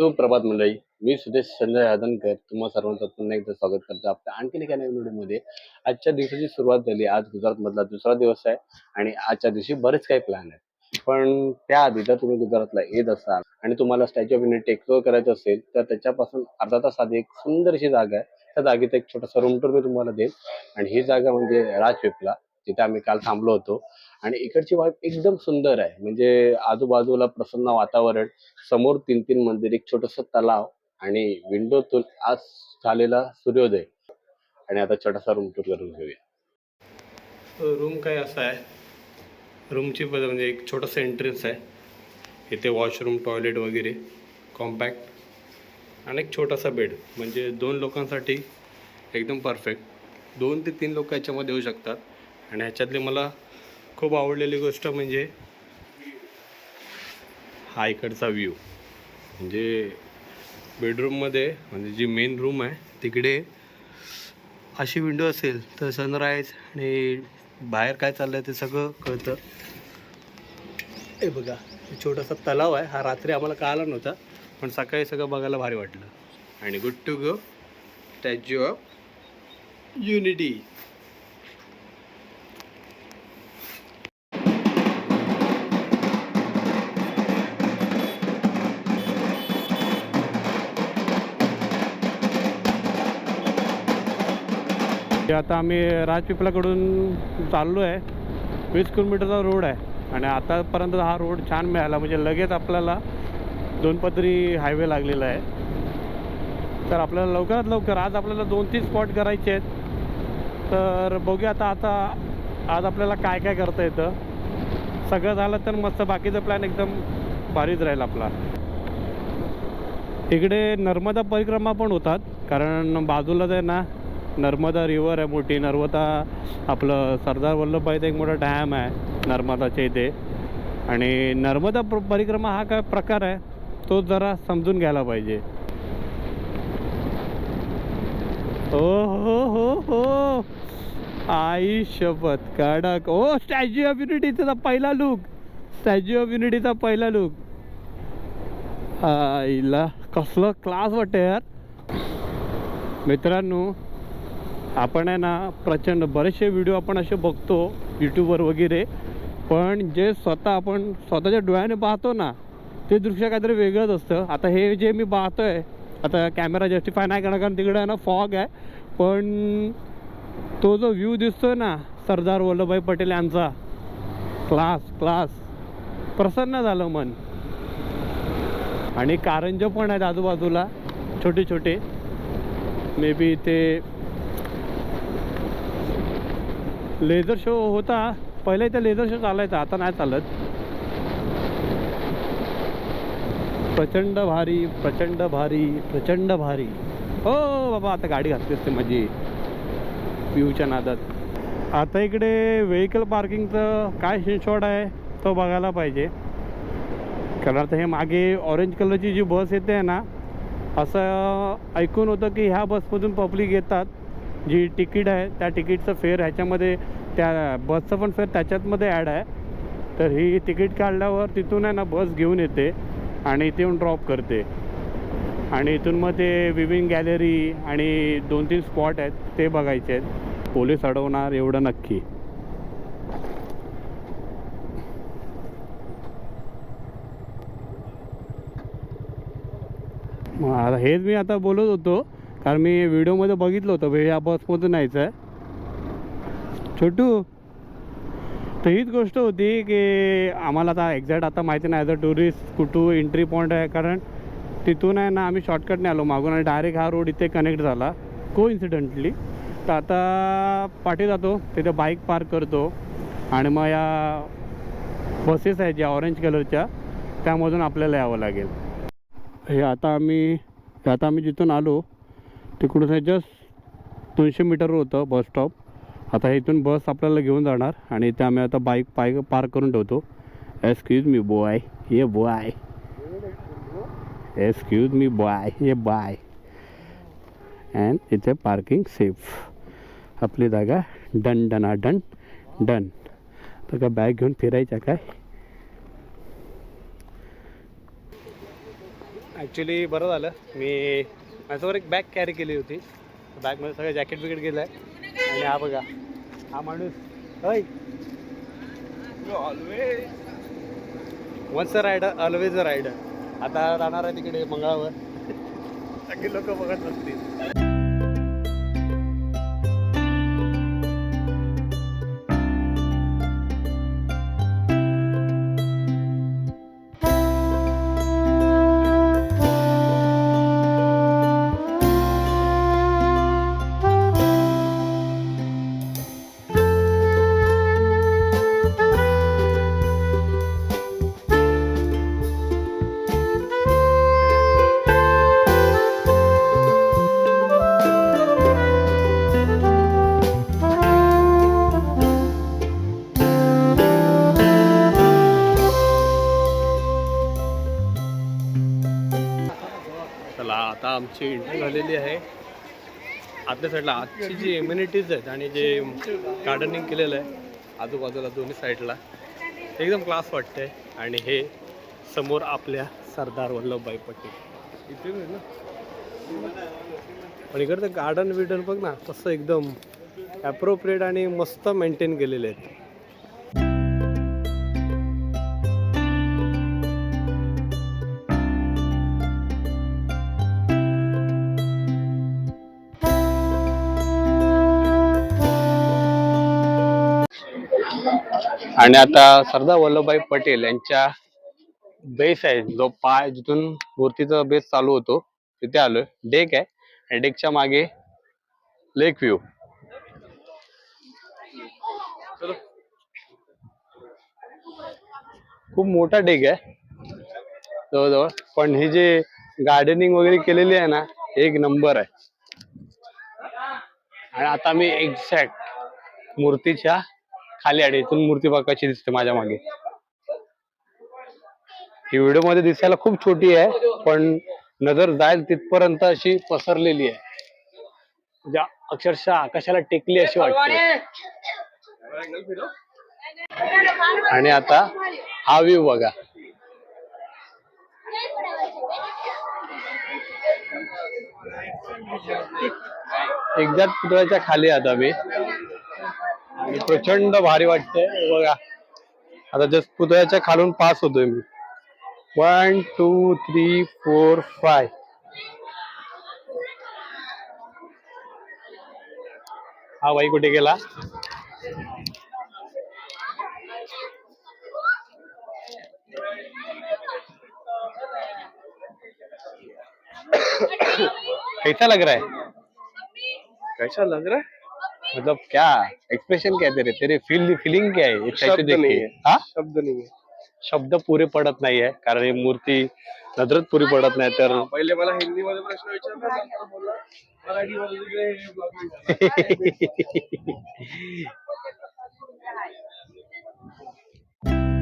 सुप्रभात मंडळी मी सुदेश संजय यादनकर तुम्हा सर्वांचं पुन्हा एकदा स्वागत करतो आपल्या आणखीन एका नवीन व्हिडिओमध्ये. आजच्या दिवसाची सुरुवात झाली. आज गुजरातमधला दुसरा दिवस आहे आणि आजच्या दिवशी बरेच काही प्लॅन आहेत. पण त्याआधी जर तुम्ही गुजरातला येत असाल आणि तुम्हाला स्टॅच्यू ऑफ युनिटी एक्सप्लोअर करायचं असेल तर त्याच्यापासून अर्धा तास आधी एक सुंदरशी जागा आहे. त्या जागेत एक छोटासा रूम टूर मी तुम्हाला देईल आणि ही जागा म्हणजे राजपिपला तिथे आम्ही काल थांबलो होतो. आणि इकडची वाईफ एकदम सुंदर आहे. म्हणजे आजूबाजूला प्रसन्न वातावरण समोर तीन तीन मंदिर एक छोटस तलाव आणि विंडोतून आज झालेला सूर्योदय. आणि आता छोटासा रूम टूर करून घेऊया. रूम काय असा आहे? रूमची म्हणजे एक छोटंसं एंट्रन्स आहे. इथे वॉशरूम टॉयलेट वगैरे कॉम्पॅक्ट आणि एक छोटासा बेड म्हणजे दोन लोकांसाठी एकदम परफेक्ट दोन ते तीन लोक याच्यामध्ये येऊ शकतात. आणि ह्याच्यातली मला खूप आवडलेली गोष्ट म्हणजे हा इकडचा व्ह्यू म्हणजे बेडरूममध्ये म्हणजे जी मेन रूम आहे तिकडे अशी विंडो असेल तर सनराईज आणि बाहेर काय चाललं आहे ते सगळं कळतं. हे बघा छोटासा तलाव आहे. हा रात्री आम्हाला कळाला नव्हता पण सकाळी सगळं बघायला भारी वाटलं. आणि good to go statue of unity आता आम्ही राजपिपलाकडून चाललो आहे. वीस किलोमीटरचा रोड आहे. आणि आतापर्यंत हा रोड छान मिळाला. म्हणजे लगेच आपल्याला दोन पदरी हायवे लागलेला आहे. तर आपल्याला लवकरात लवकर आज आपल्याला दोन तीन स्पॉट करायचे आहेत. तर बघूया आता आता आज आपल्याला काय काय करता येतं. सगळं झालं तर मस्त. बाकीचा प्लॅन एकदम भारीच राहील आपला. इकडे नर्मदा परिक्रमा पण होतात. कारण बाजूलाच आहे ना नर्मदा रिवर आहे मोठी. नर्मदा आपलं सरदार वल्लभभाईचा एक मोठा डॅम आहे नर्मदाच्या इथे. आणि नर्मदा प्र- परिक्रमा हा काय प्रकार आहे? तो जरा समजून घ्यायला पाहिजे. हो हो हो हो. आई शपथ कडक ओ स्टॅच्यू ऑफ युनिटीचा पहिला लुक स्टॅच्यू ऑफ युनिटीचा पहिला लुक आईला कसलं क्लास वाटतं यार. मित्रांनो आपण आहे ना प्रचंड बरेचसे व्हिडिओ आपण असे बघतो यूट्यूबवर वगैरे पण जे स्वतः आपण स्वतःच्या डोळ्याने पाहतो ना ते दृश्य काहीतरी वेगळंच असतं. आता हे जे मी पाहतो आहे आता कॅमेरा जस्टिफाय नाही करणार कारण तिकडे ना फॉग आहे पण तो जो व्ह्यू दिसतोय ना सरदार वल्लभभाई पटेल यांचा क्लास क्लास प्रसन्न झालं मन. आणि कारंज पण आहेत आजूबाजूला छोटे छोटे मे बी ते लेझर शो होता. पहिले इथे लेझर शो चालायचा आता नाही चालत. प्रचंड भारी प्रचंड भारी प्रचंड भारी. हो बाबा आता गाडी घातली असते माझी. पिऊच्या नादात. आता इकडे व्हेकल पार्किंगचं काय शिनशॉट आहे तो बघायला पाहिजे. कारण आता हे मागे ऑरेंज कलरची जी बस येते आहे ना असं ऐकून होतं की ह्या बसमधून पब्लिक येतात. जी तिकीट आहे त्या तिकीटचं फेअर ह्याच्यामध्ये त्या बसचं पण फेअर त्याच्यातमध्ये ॲड आहे. तर ही तिकीट काढल्यावर तिथून आहे ना बस घेऊन येते आणि इथे येऊन ड्रॉप करते. आणि इथून मग ते विविंग गॅलरी आणि दोन तीन स्पॉट आहेत ते बघायचे आहेत. पोलीस अडवणार एवढं नक्की. मग हेच मी आता बोलत होतो. कारण मी व्हिडिओमध्ये बघितलं होतं हे या बसमधून यायचं आहे. छोटू तर हीच गोष्ट होती की आम्हाला आता एक्झॅक्ट आता माहिती नाही ॲज अ टुरिस्ट कुठू एंट्री पॉईंट आहे कारण तिथून आहे ना आम्ही शॉर्टकटने आलो मागून आणि डायरेक्ट हा रोड इथे कनेक्ट झाला को इन्सिडेंटली तर आता पाठी जातो तिथे बाईक पार्क करतो आणि मग या बसेस आहेत ज्या ऑरेंज कलरच्या त्यामधून आपल्याला यावं लागेल. हे आता आम्ही हे आता आम्ही जिथून आलो तिकडून हे जस्ट दोनशे मीटर होतं बस स्टॉप आता इथून बस आपल्याला घेऊन जाणार आणि इथे आम्ही आता बाईक पाय पार्क करून ठेवतो. एक्सक्यूज मी बॉय ये बॉय एक्सक्यूज मी बॉय ये बाय अँड इथे पार्किंग सेफ आपली जागा डन डना डन डन तर का बॅग घेऊन फिरायच्या काय? ॲक्च्युली बरं झालं. मी माझ्यावर एक बॅग कॅरी केली होती. बॅगमध्ये सगळं जॅकेट बिकेट गेलं आहे आणि हा बघा हा माणूस. होय once a rider always a rider आता राहणार आहे तिकडे मंगळावर. सगळे लोक बघत बसतील आमची एंट्री झालेली आहे. आतल्या साईडला आजची जी इम्युनिटीज आहेत आणि जे गार्डनिंग केलेलं आहे आजूबाजूला दोन्ही साईडला एकदम क्लास वाटते आणि हे समोर आपल्या सरदार वल्लभभाई पटेल. इथे ना? पण इकडचं गार्डन बिर्डन बघ ना तसं एकदम ॲप्रोप्रिएट आणि मस्त मेंटेन केलेले आहेत. आणि आता सरदार वल्लभभाई पटेल यांच्या बेस आहे. जो पाय जिथून मूर्तीचा बेस चालू होतो तिथे आलोय. डेक आहे आणि डेकच्या मागे लेक व्ह्यू. खूप मोठा डेक आहे. जवळजवळ. पण हे जे गार्डनिंग वगैरे केलेली आहे ना एक नंबर आहे. आणि आता मी एक्झॅक्ट मूर्तीच्या खाली आणि इथून मूर्ती बाकाची दिसते माझ्या मागे. ही व्हिडिओमध्ये दिसायला खूप छोटी आहे पण नजर जाईल तिथपर्यंत अशी पसरलेली आहे. म्हणजे अक्षरशः आकाशाला टेकली अशी वाटते. आणि आता हा व्ह्यू बघा. एकदा पुतळ्याच्या खाली आता मी आणि प्रचंड भारी वाटते बघा. आता जस्ट पुतळ्याच्या खालून पास होतोय मी. One two three four five हा बाई कुठे गेला? कैसा लग रहा है? कैसा लग रहा है? मतलब क्या एक्सप्रेशन क्या है तेरे तेरे फील फीलिंग क्या है? शब्द? नहीं है। हाँ? शब्द नहीं है। शब्द पुरे पडत नाहीये कारण ही मूर्ती नजरच पुरी पडत नाही तर। पहिले मला हिंदी मध्ये प्रश्न विचारला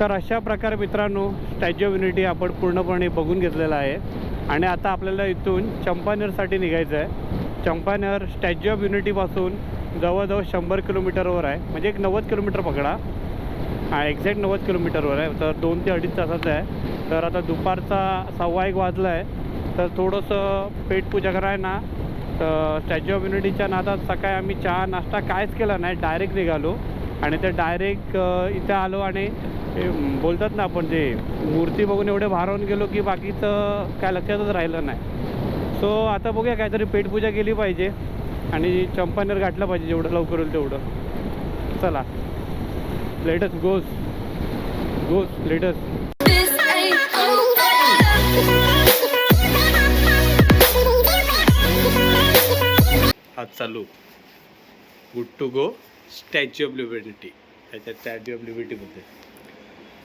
तर अशा प्रकारे मित्रांनो स्टॅच्यू ऑफ युनिटी आपण पूर्णपणे बघून घेतलेला आहे. आणि आता आपल्याला इथून चंपानेरसाठी निघायचं आहे. चंपानेर स्टॅच्यू ऑफ युनिटीपासून जवळजवळ शंभर किलोमीटरवर आहे. म्हणजे एक नव्वद किलोमीटर पकडा. हा एक्झॅक्ट नव्वद किलोमीटरवर आहे. तर दोन ते अडीच तासाचं आहे. तर आता दुपारचा सव्वा एक वाजला आहे तर थोडंसं पेटपूजा कराय ना. तर स्टॅच्यू ऑफ युनिटीच्या नादात सकाळी आम्ही चहा नाश्ता कायच केला नाही. डायरेक्ट निघालो. आणि ते डायरेक्ट इथे आलो आणि हे बोलतात ना आपण जे मूर्ती बघून एवढे भारावून गेलो की बाकीचं काय लक्षातच राहिलं नाही. सो आता बघूया काहीतरी पेटपूजा केली पाहिजे आणि चंपानेर गाठलं पाहिजे जेवढं लवकर होईल तेवढं. चला. Let's goes goes let's This चालू. Good to go statue of liberty त्याच्या स्टॅच्यू ऑफ लिबर्टीमध्ये